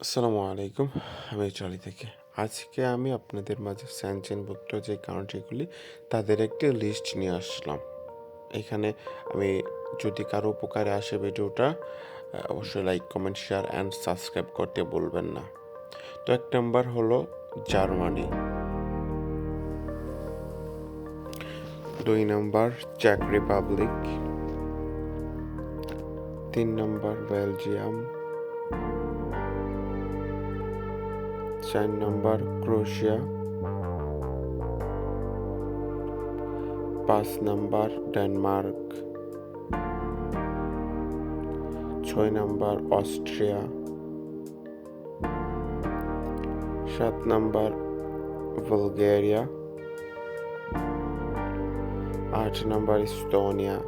আসসালামু আলাইকুম, আমি চলি থেকে। আজকে আমি আপনাদের মাঝে স্যানচেনভুক্ত যে কান্ট্রিগুলি তাদের একটি লিস্ট নিয়ে আসলাম। এখানে আমি যদি কারও উপকারে আসে ভিডিওটা অবশ্যই like comment share and subscribe করতে বলবেন না। তো এক নম্বর হলো জার্মানি। দুই নম্বর চেক রিপাবলিক তিন নম্বর বেলজিয়াম চার নম্বর ক্রোয়েশিয়া পাঁচ নম্বর ডেনমার্ক। ছয় নম্বর অস্ট্রিয়া। সাত নম্বর বুলগেরিয়া। আট নম্বর ইস্তোনিয়া।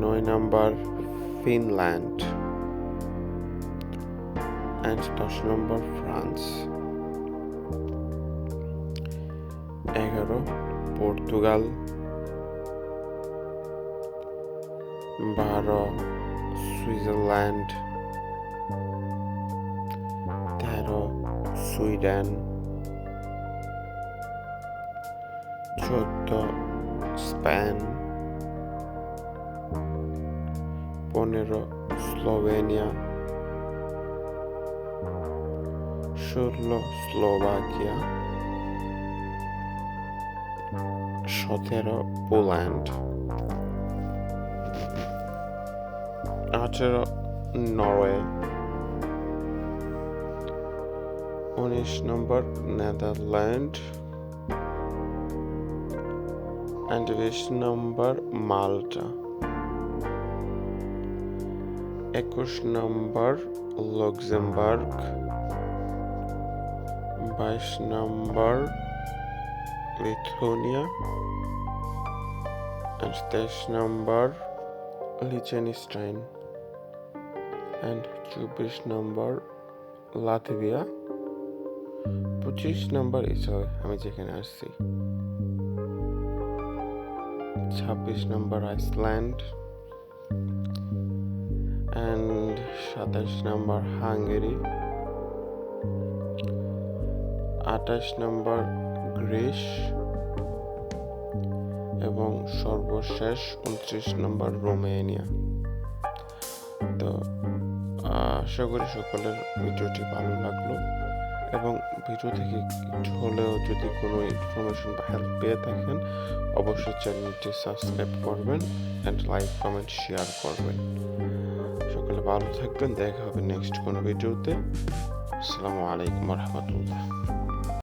নয় নম্বর ফিনল্যান্ড। অ্যান্ড দশ নম্বর ফ্রান্স এগারো পর্তুগাল। বারো সুইজারল্যান্ড। তেরো সুইডেন। চোদ্দ স্পেন। পনেরো স্লোভেনিয়া। ষোলো স্লোভাকিয়া সতেরো পোল্যান্ড আঠেরো নরওয়ে উনিশ নম্বর নেদারল্যান্ড অ্যান্ড বিশ নম্বর মাল্টা একুশ নম্বর লক্সেমবার্গ বাইশ নম্বর, লিথুনিয়া। And তেইশ নম্বর, লিচেনস্টাইন। অ্যান্ড চব্বিশ নম্বর, লাতভিয়া। পঁচিশ নম্বর ইসরায়েল আমি যেখানে আসছি ছাব্বিশ নম্বর, আইসল্যান্ড। অ্যান্ড সাতাশ নম্বর, হাঙ্গেরি। আঠাশ নম্বর গ্রিস এবং সর্বশেষ উনত্রিশ নম্বর রোমেনিয়া। তো, আশা করি সকলের ভিডিওটি ভালো লাগল এবং ভিডিও থেকে একটু হলেও যদি কোনো ইনফরমেশন বা হেল্প পেয়ে থাকেন, অবশ্যই চ্যানেলটি সাবস্ক্রাইব করবেন অ্যান্ড লাইক কমেন্ট শেয়ার করবেন। সকলে ভালো থাকবেন, দেখা হবে নেক্সট কোনো ভিডিওতে। আসসালামু আলাইকুম রহমতুল্লাহ।